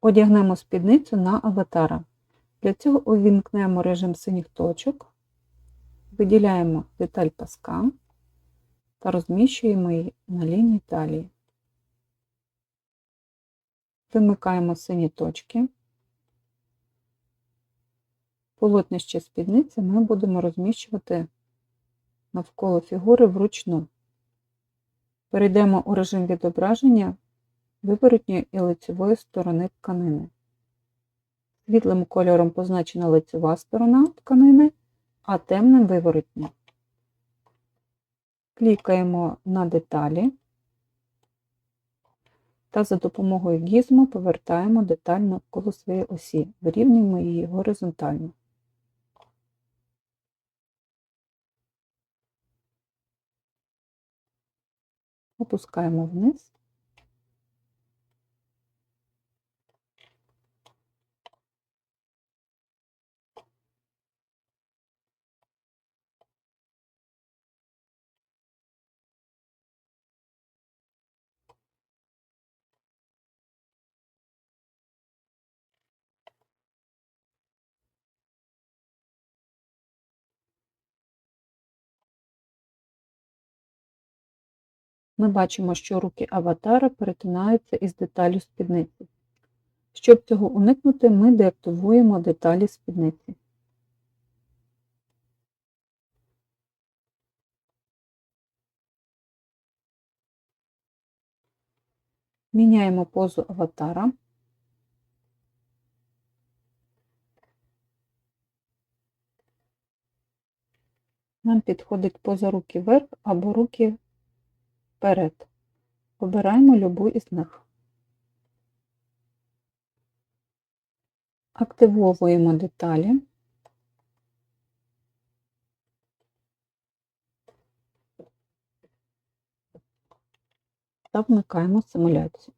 Одягнемо спідницю на аватара. Для цього увімкнемо режим синіх точок, виділяємо деталь паска та розміщуємо її на лінії талії. Вимикаємо сині точки. Полотнище спідниці ми будемо розміщувати навколо фігури вручну. Перейдемо у режим відображення виворотньої і лицевої сторони тканини. Світлим кольором позначена лицева сторона тканини, а темним виворотня. Клікаємо на деталі та за допомогою гізмо повертаємо деталь навколо своєї осі, вирівнюємо її горизонтально. Опускаємо вниз. Ми бачимо, що руки аватара перетинаються із деталлю спідниці. Щоб цього уникнути, ми деактивуємо деталі спідниці. Міняємо позу аватара. Нам підходить поза руки вверх або руки вперед. Обираємо любу із них. Активовуємо деталі. Та вмикаємо симуляцію.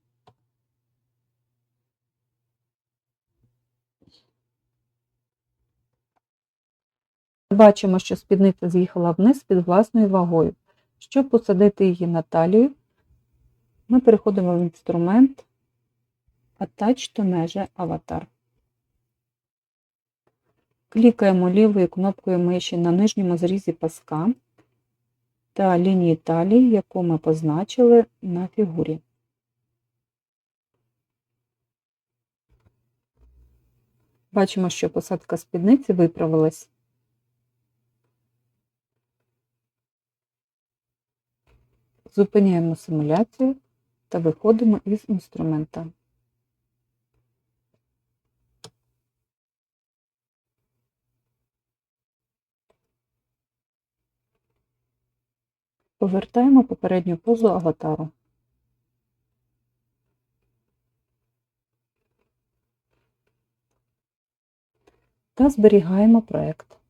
Бачимо, що спідниця з'їхала вниз під власною вагою. Щоб посадити її на талію, ми переходимо в інструмент Attach to Measure Avatar. Клікаємо лівою кнопкою миші на нижньому зрізі паска та лінії талії, яку ми позначили на фігурі. Бачимо, що посадка спідниці виправилась. Зупиняємо симуляцію та виходимо із інструмента. Повертаємо попередню позу аватару. Та зберігаємо проект.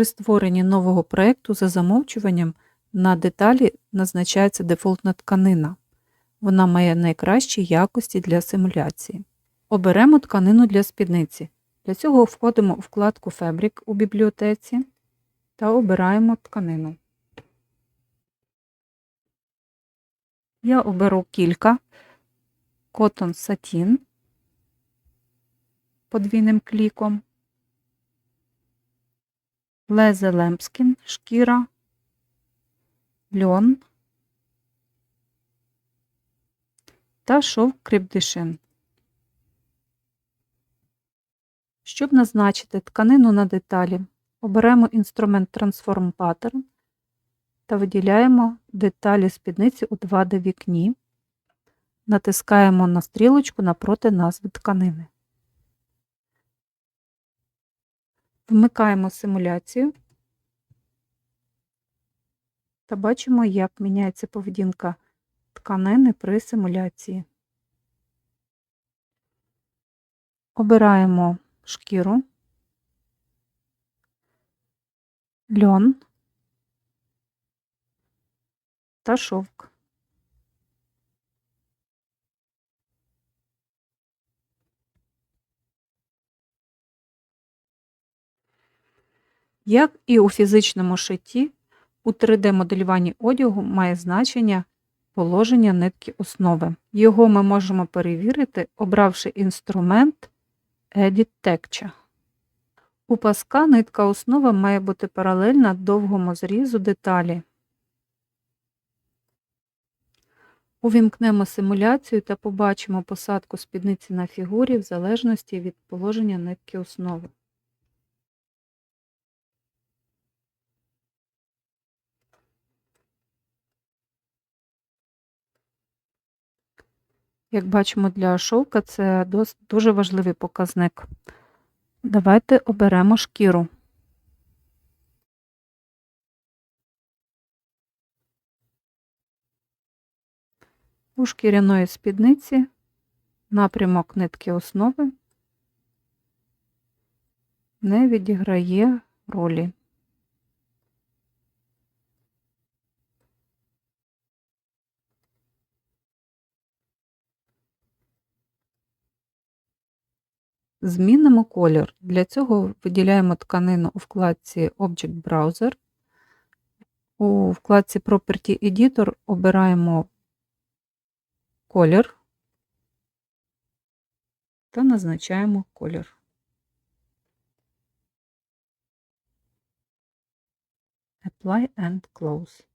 При створенні нового проєкту за замовчуванням на деталі назначається дефолтна тканина. Вона має найкращі якості для симуляції. Оберемо тканину для спідниці. Для цього входимо у вкладку Fabric у бібліотеці та обираємо тканину. Я оберу кілька Cotton Satin подвійним кліком. Лезе Лемпскін, шкіра, льон та шов кріпдишин. Щоб назначити тканину на деталі, оберемо інструмент Transform Pattern та виділяємо деталі спідниці у 2D вікні, натискаємо на стрілочку напроти назви тканини. Вмикаємо симуляцію та бачимо, як міняється поведінка тканини при симуляції. Обираємо шкіру, льон та шовк. Як і у фізичному шитті, у 3D-моделюванні одягу має значення положення нитки основи. Його ми можемо перевірити, обравши інструмент Edit Texture. У паска нитка основи має бути паралельна довгому зрізу деталі. Увімкнемо симуляцію та побачимо посадку спідниці на фігурі в залежності від положення нитки основи. Як бачимо для шовка, це дуже важливий показник. Давайте оберемо шкіру. У шкіряної спідниці напрямок нитки основи не відіграє ролі. Змінимо колір. Для цього виділяємо тканину у вкладці Object Browser. У вкладці Property Editor обираємо колір та назначаємо колір. Apply and Close.